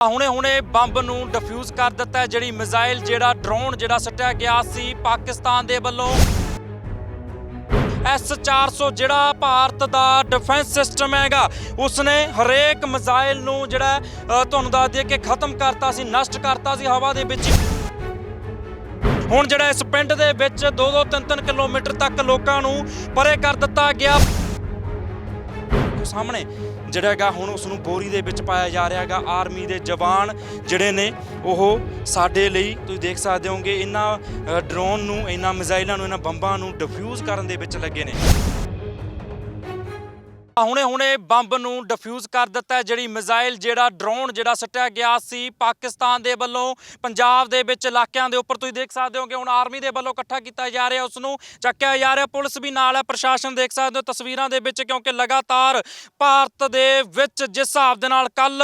ਹੁਣੇ ਹੁਣੇ ਬੰਬ ਨੂੰ ਡਿਫਿਊਜ਼ ਕਰ ਦਿੱਤਾ ਜਿਹੜੀ ਮਿਜ਼ਾਈਲ ਜਿਹੜਾ ਡਰੋਨ ਜਿਹੜਾ ਸੱਟਿਆ ਗਿਆ ਸੀ ਪਾਕਿਸਤਾਨ ਦੇ ਵੱਲੋਂ। S400 ਜਿਹੜਾ ਭਾਰਤ ਦਾ ਡਿਫੈਂਸ ਸਿਸਟਮ ਹੈਗਾ, ਉਸਨੇ ਹਰੇਕ ਮਿਜ਼ਾਈਲ ਨੂੰ ਜਿਹੜਾ ਤੁਹਾਨੂੰ ਦੱਸ ਦਈਏ ਕਿ ਖਤਮ ਕਰਤਾ ਸੀ, ਨਸ਼ਟ ਕਰਤਾ ਸੀ ਹਵਾ ਦੇ ਵਿੱਚ। ਹੁਣ ਜਿਹੜਾ ਇਸ ਪਿੰਡ ਦੇ ਵਿੱਚ 2-2 3-3 ਕਿਲੋਮੀਟਰ ਤੱਕ ਲੋਕਾਂ ਨੂੰ ਪਰੇ ਕਰ ਦਿੱਤਾ ਗਿਆ। ਸਾਹਮਣੇ, ਜਿਹੜਾ ਹੈਗਾ ਹੁਣ ਉਸ ਨੂੰ ਬੋਰੀ ਦੇ ਵਿੱਚ ਪਾਇਆ ਜਾ ਰਿਹਾ ਹੈਗਾ, ਆਰਮੀ ਦੇ ਜਵਾਨ ਜਿਹੜੇ ਨੇ, ਉਹ ਸਾਡੇ ਲਈ, ਤੁਸੀਂ ਦੇਖ ਸਕਦੇ ਹੋਗੇ ਇਹਨਾਂ ਡਰੋਨ ਨੂੰ ਇਹਨਾਂ ਮਿਜ਼ਾਈਲਾਂ ਨੂੰ ਇਹਨਾਂ ਬੰਬਾਂ ਨੂੰ ਡਿਫਿਊਜ਼ ਕਰਨ ਦੇ ਵਿੱਚ ਲੱਗੇ ਨੇ। ਹੁਣੇ ਹੁਣੇ ਬੰਬ ਨੂੰ ਡਿਫਿਊਜ਼ ਕਰ ਦਿੱਤਾ ਜਿਹੜੀ ਮਿਜ਼ਾਈਲ, ਜਿਹੜਾ ਡਰੋਨ, ਜਿਹੜਾ ਸੱਟਿਆ ਗਿਆ ਸੀ ਪਾਕਿਸਤਾਨ ਦੇ ਵੱਲੋਂ, ਪੰਜਾਬ ਦੇ ਵਿੱਚ ਇਲਾਕਿਆਂ ਦੇ ਉੱਪਰ ਤੁਸੀਂ ਦੇਖ ਸਕਦੇ ਹੋ ਕਿ ਹੁਣ ਆਰਮੀ ਦੇ ਵੱਲੋਂ ਇਕੱਠਾ ਕੀਤਾ ਜਾ ਰਿਹਾ, ਉਸ ਨੂੰ ਚੱਕਿਆ ਜਾ ਰਿਹਾ, ਪੁਲਿਸ ਵੀ ਨਾਲ ਹੈ, ਪ੍ਰਸ਼ਾਸਨ ਦੇਖ ਸਕਦੇ ਹੋ ਤਸਵੀਰਾਂ ਦੇ ਵਿੱਚ, ਕਿਉਂਕਿ ਲਗਾਤਾਰ ਭਾਰਤ ਦੇ ਵਿੱਚ ਜਿਸ ਹਿਸਾਬ ਦੇ ਨਾਲ ਕੱਲ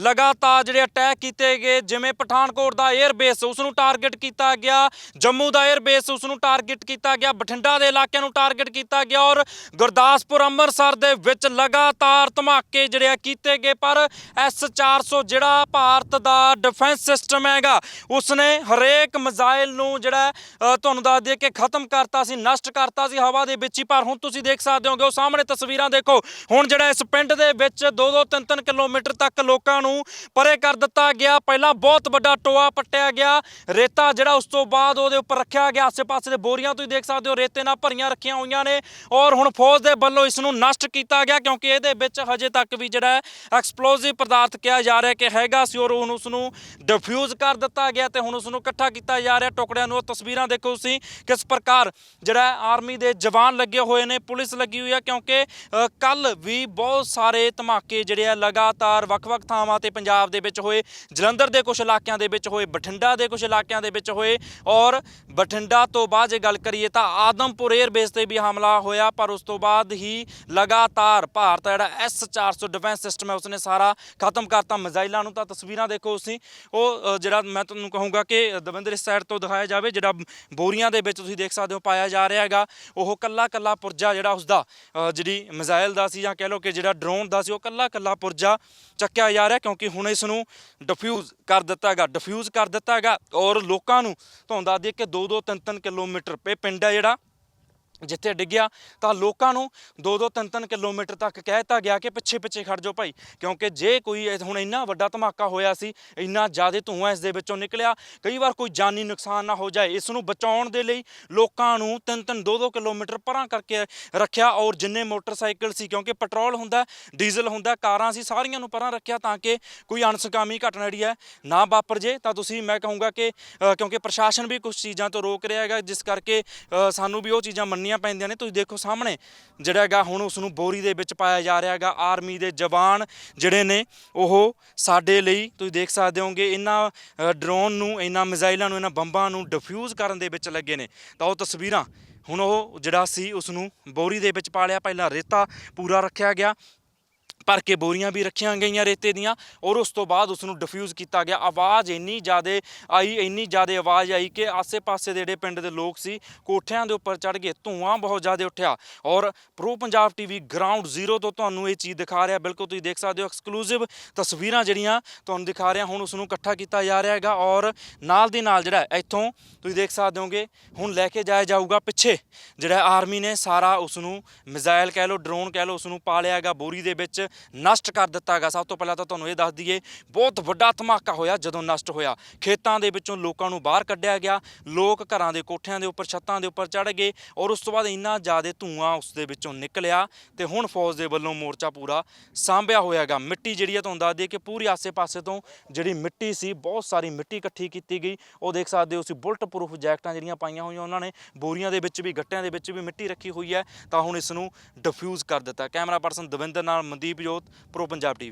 ਲਗਾਤਾਰ ਜਿਹੜੇ ਅਟੈਕ ਕੀਤੇ ਗਏ, ਜਿਵੇਂ ਪਠਾਨਕੋਟ ਦਾ 에ਅਰ ਬੇਸ ਉਸ ਨੂੰ ਟਾਰਗੇਟ ਕੀਤਾ ਗਿਆ, ਜੰਮੂ ਦਾ 에ਅਰ ਬੇਸ ਉਸ ਨੂੰ ਟਾਰਗੇਟ ਕੀਤਾ ਗਿਆ, ਬਠਿੰਡਾ ਦੇ ਇਲਾਕਿਆਂ ਨੂੰ ਟਾਰਗੇਟ ਕੀਤਾ ਗਿਆ ਔਰ ਗੁਰਦਾਸਪੁਰ, ਅੰਮ੍ਰਿਤਸਰ ਦੇ ਵਿੱਚ ਲਗਾਤਾਰ ਧਮਾਕੇ ਜਿਹੜੇ ਆ ਕੀਤੇ ਗਏ, ਪਰ S400 ਜਿਹੜਾ ਭਾਰਤ ਦਾ ਡਿਫੈਂਸ ਸਿਸਟਮ ਹੈਗਾ, ਉਸਨੇ ਹਰੇਕ ਮਿਜ਼ਾਈਲ ਨੂੰ ਜਿਹੜਾ ਤੁਹਾਨੂੰ ਦੱਸ ਦਈਏ ਕਿ ਖਤਮ ਕਰਤਾ ਸੀ, ਨਸ਼ਟ ਕਰਤਾ ਸੀ, ਹਵਾ ਦੇ ਵਿੱਚ ਹੀ, ਪਰ ਹੁਣ ਤੁਸੀਂ ਦੇਖ ਸਕਦੇ ਹੋਗੇ, ਉਹ ਸਾਹਮਣੇ ਤਸਵੀਰਾਂ ਦੇਖੋ, ਹੁਣ ਜਿਹੜਾ ਇਸ ਪਿੰਡ ਦੇ ਵਿੱਚ 2-2 3-3 ਕਿਲੋਮੀਟਰ ਤੱਕ ਲੋਕਾਂ ਨੂੰ ਪਰੇ ਕਰ ਦਿੱਤਾ ਗਿਆ। ਪਹਿਲਾਂ ਬਹੁਤ ਵੱਡਾ ਟੋਆ ਪੱਟਿਆ ਗਿਆ, ਰੇਤਾ ਜਿਹੜਾ ਉਸ ਤੋਂ ਬਾਅਦ ਉਹਦੇ ਉੱਪਰ ਰੱਖਿਆ ਗਿਆ, ਆਸੇ-ਪਾਸੇ ਦੇ ਬੋਰੀਆਂ ਤੁਸੀਂ ਦੇਖ ਸਕਦੇ ਹੋ, ਰੇਤੇ ਨਾਲ ਭਰੀਆਂ ਰੱਖੀਆਂ ਹੋਈਆਂ ਨੇ, ਔਰ ਹੁਣ ਫੌਜ ਦੇ ਵੱਲੋਂ ਇਸ ਨੂੰ ਨਸ਼ਟ ਕੀਤਾ ਗਿਆ ਕਿਉਂਕਿ ਇਹਦੇ ਵਿੱਚ ਹਜੇ ਤੱਕ ਵੀ ਜਿਹੜਾ ਐਕਸਪਲੋਸਿਵ ਪਦਾਰਥ ਕਿਹਾ ਜਾ ਰਿਹਾ ਕਿ ਹੈਗਾ ਸੀ ਔਰ ਹੁਣ ਉਸ ਨੂੰ ਡਿਫਿਊਜ਼ ਕਰ ਦਿੱਤਾ ਗਿਆ ਤੇ ਹੁਣ ਉਸ ਨੂੰ ਇਕੱਠਾ ਕੀਤਾ ਜਾ ਰਿਹਾ। ਟੁਕੜਿਆਂ ਨੂੰ ਤਸਵੀਰਾਂ ਦੇਖੋ ਤੁਸੀਂ ਕਿਸ ਪ੍ਰਕਾਰ ਜਿਹੜਾ ਆਰਮੀ ਦੇ ਜਵਾਨ ਲੱਗੇ ਹੋਏ ਨੇ, ਪੁਲਿਸ ਲੱਗੀ ਹੋਈ ਹੈ ਕਿਉਂਕਿ ਕੱਲ ਵੀ ਬਹੁਤ ਸਾਰੇ ਧਮਾਕੇ ਜਿਹੜੇ ਆ ਲਗਾਤਾਰ ਵੱਖ-ਵੱਖ ਥਾਵਾਂ ਤੇ ਪੰਜਾਬ ਦੇ ਵਿੱਚ ਹੋਏ, ਜਲੰਧਰ ਦੇ ਕੁਝ ਇਲਾਕਿਆਂ ਦੇ ਵਿੱਚ ਹੋਏ, ਬਠਿੰਡਾ ਦੇ ਕੁਝ ਇਲਾਕਿਆਂ ਦੇ ਵਿੱਚ ਹੋਏ ਔਰ ਬਠਿੰਡਾ ਤੋਂ ਬਾਅਦ ਜੇ ਗੱਲ ਕਰੀਏ ਤਾਂ ਆਦਮਪੁਰ 에ਅਰ ਬੇਸ ਤੇ ਵੀ ਹਮਲਾ ਹੋਇਆ ਪਰ ਉਸ ਤੋਂ ਬਾਅਦ ਹੀ ਲਗਾਤਾਰ ਭਾਰਤ ਦਾ ਜਿਹੜਾ S400 ਡਿਫੈਂਸ ਸਿਸਟਮ ਹੈ, ਉਸਨੇ ਸਾਰਾ ਖਤਮ ਕਰਤਾ ਮਿਜ਼ਾਈਲਾਂ ਨੂੰ। ਤਾਂ ਤਸਵੀਰਾਂ ਦੇਖੋ ਤੁਸੀਂ। ਉਹ ਜਿਹੜਾ ਮੈਂ ਤੁਹਾਨੂੰ ਕਹੂੰਗਾ ਕਿ ਦਵਿੰਦਰ ਇਸ ਸਾਈਡ ਤੋਂ ਦਿਖਾਇਆ ਜਾਵੇ, ਜਿਹੜਾ ਬੋਰੀਆਂ ਦੇ ਵਿੱਚ ਤੁਸੀਂ ਦੇਖ ਸਕਦੇ ਹੋ ਪਾਇਆ ਜਾ ਰਿਹਾ ਹੈਗਾ। ਉਹ ਕੱਲਾ ਕੱਲਾ ਪੁਰਜਾ ਜਿਹੜਾ ਉਸਦਾ ਜਿਹੜੀ ਮਿਜ਼ਾਈਲ ਦਾ ਸੀ ਜਾਂ ਕਹਿ ਲਓ ਕਿ ਜਿਹੜਾ ਡਰੋਨ ਦਾ ਸੀ, ਉਹ ਕੱਲਾ ਕੱਲਾ ਪੁਰਜਾ ਚੱਕਿਆ ਜਾ ਰਿਹਾ ਕਿਉਂਕਿ ਹੁਣ ਇਸ ਨੂੰ ਡਿਫਿਊਜ਼ ਕਰ ਦਿੱਤਾ ਹੈਗਾ ਡਿਫਿਊਜ਼ ਕਰ ਦਿੱਤਾ ਹੈਗਾ ਔਰ ਲੋਕਾਂ ਨੂੰ ਤੁਹਾਨੂੰ ਦੱਸ ਦਈਏ ਕਿ 2-2 3-3 ਕਿਲੋਮੀਟਰ ਪੇ ਪਿੰਡ ਹੈ ਜਿਹੜਾ। ਜਿੱਥੇ ਡਿੱਗਿਆ ਤਾਂ ਲੋਕਾਂ ਨੂੰ 2-2 3-3 ਕਿਲੋਮੀਟਰ ਤੱਕ ਕਹਿ ਦਿੱਤਾ ਗਿਆ ਕਿ ਪਿੱਛੇ ਪਿੱਛੇ ਖੜ ਜਾਓ ਭਾਈ ਕਿਉਂਕਿ ਜੇ ਕੋਈ ਇਹ ਹੁਣ ਇੰਨਾ ਵੱਡਾ ਧਮਾਕਾ ਹੋਇਆ ਸੀ ਇੰਨਾ ਜ਼ਿਆਦਾ ਧੂੰਆਂ ਇਸ ਦੇ ਵਿੱਚੋਂ ਨਿਕਲਿਆ ਕਈ ਵਾਰ ਕੋਈ ਜਾਨੀ ਨੁਕਸਾਨ ਨਾ ਹੋ ਜਾਏ ਇਸ ਨੂੰ ਬਚਾਉਣ ਦੇ ਲਈ ਲੋਕਾਂ ਨੂੰ 3-3 2-2 ਕਿਲੋਮੀਟਰ ਪਰਾਂ ਕਰਕੇ ਰੱਖਿਆ ਔਰ ਜਿੰਨੇ ਮੋਟਰਸਾਈਕਲ ਸੀ ਕਿਉਂਕਿ ਪੈਟਰੋਲ ਹੁੰਦਾ ਡੀਜ਼ਲ ਹੁੰਦਾ ਕਾਰਾਂ ਸੀ ਸਾਰੀਆਂ ਨੂੰ ਪਰਾਂ ਰੱਖਿਆ ਤਾਂ ਕਿ ਕੋਈ ਅਣਸਕਾਮੀ ਘਟਨਾ ਜਿਹੜੀ ਹੈ ਨਾ ਵਾਪਰ ਜੇ ਤਾਂ ਤੁਸੀਂ ਮੈਂ ਕਹੂੰਗਾ ਕਿ ਅ, ਕਿਉਂਕਿ ਪ੍ਰਸ਼ਾਸਨ ਵੀ ਕੁਝ ਚੀਜ਼ਾਂ ਤੋਂ ਰੋਕ ਰਿਹਾ ਹੈਗਾ ਜਿਸ ਕਰਕੇ ਅ, ਸਾਨੂੰ ਵੀ ਉਹ ਚੀਜ਼ਾਂ ਮੰਨਣੀਆਂ ਪੈਂਦੀਆਂ ਨੇ। ਤੁਸੀਂ ਦੇਖੋ ਸਾਹਮਣੇ, ਜਿਹੜਾ ਹੈਗਾ ਹੁਣ ਉਸ ਨੂੰ ਬੋਰੀ ਦੇ ਵਿੱਚ ਪਾਇਆ ਜਾ ਰਿਹਾ ਹੈਗਾ, ਆਰਮੀ ਦੇ ਜਵਾਨ ਜਿਹੜੇ ਨੇ, ਉਹ ਸਾਡੇ ਲਈ ਤੁਸੀਂ ਦੇਖ ਸਕਦੇ ਹੋਗੇ, ਇਹਨਾਂ ਡਰੋਨ ਨੂੰ, ਇਹਨਾਂ ਮਿਜ਼ਾਈਲਾਂ ਨੂੰ, ਇਹਨਾਂ ਬੰਬਾਂ ਨੂੰ ਡਿਫਿਊਜ਼ ਕਰਨ ਦੇ ਵਿੱਚ ਲੱਗੇ ਨੇ। ਤਾਂ ਉਹ ਤਸਵੀਰਾਂ, ਹੁਣ ਉਹ ਜਿਹੜਾ ਸੀ ਉਸ ਨੂੰ ਬੋਰੀ ਦੇ ਵਿੱਚ ਪਾ ਲਿਆ। ਪਹਿਲਾਂ ਰੇਤਾ ਪੂਰਾ ਰੱਖਿਆ ਗਿਆ। ਭਰ ਕੇ ਬੋਰੀਆਂ ਵੀ ਰੱਖੀਆਂ ਗਈਆਂ ਰੇਤੇ ਦੀਆਂ ਔਰ ਉਸ ਤੋਂ ਬਾਅਦ ਉਸ ਨੂੰ ਡਿਫਿਊਜ਼ ਕੀਤਾ ਗਿਆ। ਆਵਾਜ਼ ਇੰਨੀ ਜ਼ਿਆਦਾ ਆਈ, ਇੰਨੀ ਜ਼ਿਆਦਾ ਆਵਾਜ਼ ਆਈ ਕਿ ਆਸੇ-ਪਾਸੇ ਦੇ ਜਿਹੜੇ ਪਿੰਡ ਦੇ ਲੋਕ ਸੀ, ਕੋਠਿਆਂ ਦੇ ਉੱਪਰ ਚੜ ਗਏ ਧੂਆਂ ਬਹੁਤ ਜ਼ਿਆਦਾ ਉੱਠਿਆ। ਔਰ pro Punjab TV ground zero ਤੋਂ ਤੁਹਾਨੂੰ ਇਹ ਚੀਜ਼ ਦਿਖਾ ਰਿਹਾ। ਬਿਲਕੁਲ ਤੁਸੀਂ ਦੇਖ ਸਕਦੇ ਹੋ ਐਕਸਕਲੂਸਿਵ ਤਸਵੀਰਾਂ ਜਿਹੜੀਆਂ ਤੁਹਾਨੂੰ ਦਿਖਾ ਰਿਹਾ। ਹੁਣ ਉਸ ਨੂੰ ਇਕੱਠਾ ਕੀਤਾ ਜਾ ਰਿਹਾ ਹੈਗਾ ਔਰ ਨਾਲ ਦੀ ਨਾਲ ਜਿਹੜਾ ਇੱਥੋਂ ਤੁਸੀਂ ਦੇਖ ਸਕਦੇ ਹੋਗੇ, ਹੁਣ ਲੈ ਕੇ ਜਾਇਆ ਜਾਊਗਾ ਪਿੱਛੇ। ਜਿਹੜਾ ਆਰਮੀ ਨੇ ਸਾਰਾ ਉਸ ਨੂੰ ਮਿਜ਼ਾਈਲ ਕਹਿ ਲਓ ਡਰੋਨ ਕਹਿ ਲਓ ਉਸ ਨੂੰ ਪਾ ਲਿਆ ਹੈਗਾ ਬੋਰੀ ਦੇ ਵਿੱਚ। ਨਸ਼ਟ ਕਰ ਦਿੱਤਾ ਹੈਗਾ। ਸਭ ਤੋਂ ਪਹਿਲਾਂ ਤਾਂ ਤੁਹਾਨੂੰ ਇਹ ਦੱਸ ਦਈਏ, ਬਹੁਤ ਵੱਡਾ ਧਮਾਕਾ ਹੋਇਆ ਜਦੋਂ ਨਸ਼ਟ ਹੋਇਆ। ਖੇਤਾਂ ਦੇ ਵਿੱਚੋਂ ਲੋਕਾਂ ਨੂੰ ਬਾਹਰ ਕੱਢਿਆ ਗਿਆ। ਲੋਕ ਘਰਾਂ ਦੇ ਕੋਠਿਆਂ ਦੇ ਉੱਪਰ, ਛੱਤਾਂ ਦੇ ਉੱਪਰ ਚੜ ਗਏ ਔਰ ਉਸ ਤੋਂ ਬਾਅਦ ਇੰਨਾ ਜ਼ਿਆਦਾ ਧੂਆਂ ਉਸ ਦੇ ਵਿੱਚੋਂ ਨਿਕਲਿਆ ਤੇ ਹੁਣ ਫੌਜ ਦੇ ਵੱਲੋਂ ਮੋਰਚਾ ਪੂਰਾ ਸਾਂਭਿਆ ਹੋਇਆ ਹੈਗਾ। ਮਿੱਟੀ ਜਿਹੜੀ ਆ, ਤੁਹਾਨੂੰ ਦੱਸ ਦਈਏ ਕਿ ਪੂਰੀ ਆਸੇ-ਪਾਸੇ ਤੋਂ ਜਿਹੜੀ ਮਿੱਟੀ ਸੀ, ਬਹੁਤ ਸਾਰੀ ਮਿੱਟੀ ਇਕੱਠੀ ਕੀਤੀ ਗਈ। ਉਹ ਦੇਖ ਸਕਦੇ ਹੋ ਤੁਸੀਂ ਬੁਲਟ ਪ੍ਰੂਫ ਜੈਕਟਾਂ ਜਿਹੜੀਆਂ ਪਾਈਆਂ ਹੋਈਆਂ ਉਹਨਾਂ ਨੇ। ਬੋਰੀਆਂ ਦੇ ਵਿੱਚ ਵੀ, ਗੱਟਿਆਂ ਦੇ ਵਿੱਚ ਵੀ ਮਿੱਟੀ ਰੱਖੀ ਹੋਈ ਹੈ ਤਾਂ ਹੁਣ ਇਸ ਨੂੰ ਡਿਫਿਊਜ਼ ਕਰ ਦਿੱਤਾ। ਕੈਮਰਾ ਪਰਸਨ ਦਵਿੰਦਰ ਨਾਲ ਮਨਦੀਪ ਜੋਤ ਪ੍ਰੋ ਪੰਜਾਬ ਟੀਵੀ।